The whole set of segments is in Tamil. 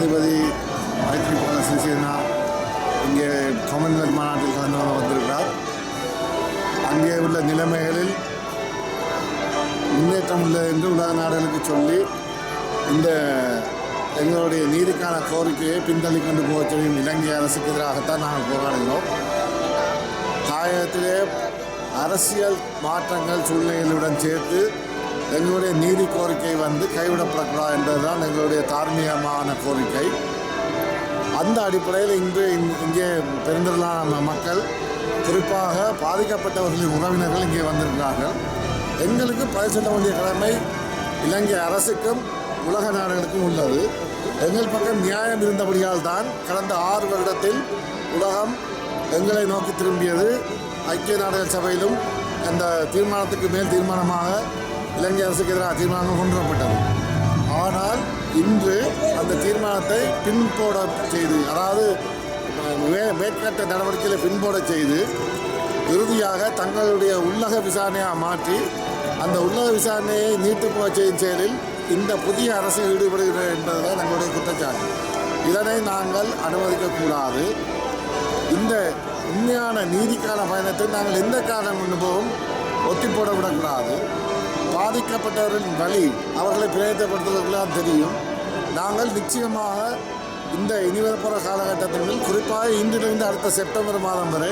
ஜனாதிபதி மைத்ரிபால சிறிசேனா இங்கே காமன்வெல்த் மாநாட்டில் கலந்து கொள்ள வந்திருக்கிறார். அங்கே உள்ள நிலைமைகளில் முன்னேற்றம் இல்லை என்று உலக நாடுகளுக்கு சொல்லி இந்த எங்களுடைய நீதிக்கான கோரிக்கையை பின்தள்ளி கொண்டு போக சொல்லும் இலங்கை அரசுக்கு எதிராகத்தான் நாங்கள் போராடுகிறோம். தாயகத்திலே அரசியல் மாற்றங்கள் சூழ்நிலைகளுடன் சேர்த்து எங்களுடைய நீதி கோரிக்கை வந்து கைவிடப்படக்கூடாது என்பதுதான் எங்களுடைய தார்மீகமான கோரிக்கை. அந்த அடிப்படையில் இன்று இங்கே பெருந்திரளான மக்கள் குறிப்பாக பாதிக்கப்பட்டவர்களின் உறவினர்கள் இங்கே வந்திருக்கிறார்கள். எங்களுக்கு பதில் வேண்டிய கடமை இலங்கை அரசுக்கும் உலக நாடுகளுக்கும் உள்ளது. எங்கள் பக்கம் நியாயம் இருந்தபடியால் தான் கடந்த ஆறு வருடத்தில் உலகம் எங்களை நோக்கி திரும்பியது. ஐக்கிய நாடுகள் சபையிலும் அந்த தீர்மானத்துக்கு மேல் தீர்மானமாக இலங்கை அரசுக்கு எதிராக தீர்மானம் கொண்டு வரப்பட்டது ஆனால் இன்று அந்த தீர்மானத்தை பின்போட செய்து அதாவது மே- மேற்கட்ட நடவடிக்கையில் பின்போட செய்து இறுதியாக தங்களுடைய உள்ளக விசாரணையாக மாற்றி அந்த உள்ளக விசாரணையை நீட்டு போக செய்யும் செயலில் இந்த புதிய அரசு ஈடுபடுகிறது என்பதுதான் எங்களுடைய குற்றச்சாட்டு. இதனை நாங்கள் அனுமதிக்கக்கூடாது. இந்த உண்மையான நீதிக்கான பயணத்தை நாங்கள் எந்த காரணம் கொண்டு ஒத்தி போட விடக்கூடாது. பாதிக்கப்பட்டவரின் வழி அவர்களை பிரயத்தப்படுத்துவதற்கெல்லாம் தெரியும். நாங்கள் நிச்சயமாக இந்த இனிவரப்புற காலகட்டத்தில் குறிப்பாக இன்றிலிருந்து அடுத்த செப்டம்பர் மாதம் வரை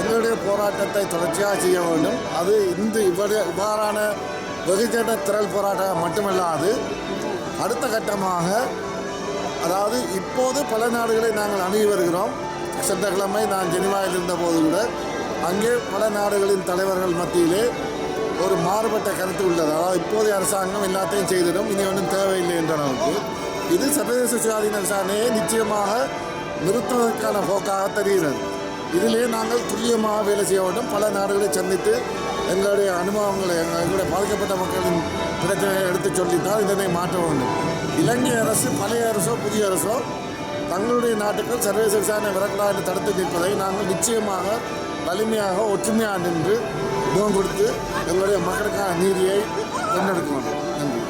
எங்களுடைய போராட்டத்தை தொடர்ச்சியாக செய்ய வேண்டும். அது இந்த இவ்வாறு இவ்வாறான வெகுஜன திரள் போராட்டம் மட்டுமல்லாது அடுத்த கட்டமாக அதாவது இப்போது பல நாடுகளை நாங்கள் அணுகி வருகிறோம். சென்ற கிழமை நான் ஜெனிவாவில் இருந்தபோது கூட அங்கே பல நாடுகளின் தலைவர்கள் மத்தியிலே மாறுபட்ட கருத்து உள்ளது? அதாவது இப்போதைய அரசாங்கம் எல்லாத்தையும் செய்திடும். இனி ஒன்றும் தேவையில்லை என்ற அளவுக்கு. இது சர்வதேச சுயாதீன விசாரணையை நிச்சயமாக நிறுத்துவதற்கான போக்காக தெரிகிறது. இதிலே நாங்கள் துல்லியமாக வேலை செய்ய வேண்டும். பல நாடுகளை சந்தித்து எங்களுடைய அனுபவங்களை எங்களுடைய பாதிக்கப்பட்ட மக்களின் பிரச்சனையை எடுத்துச் சொல்லித்தான் இதனை மாற்ற வேண்டும். இலங்கை அரசு பழைய அரசோ புதிய அரசோ தங்களுடைய நாட்டுக்கு சர்வதேச விசாரணை வரக்கூடாது என்று தடுத்து நிற்பதை நாங்கள் நிச்சயமாக வலிமையாக ஒற்றுமையாக நின்று முகம் கொடுத்து எங்களுடைய மக்களுக்கான நீதியை கொண்டெடுக்க வேண்டும். நன்றி.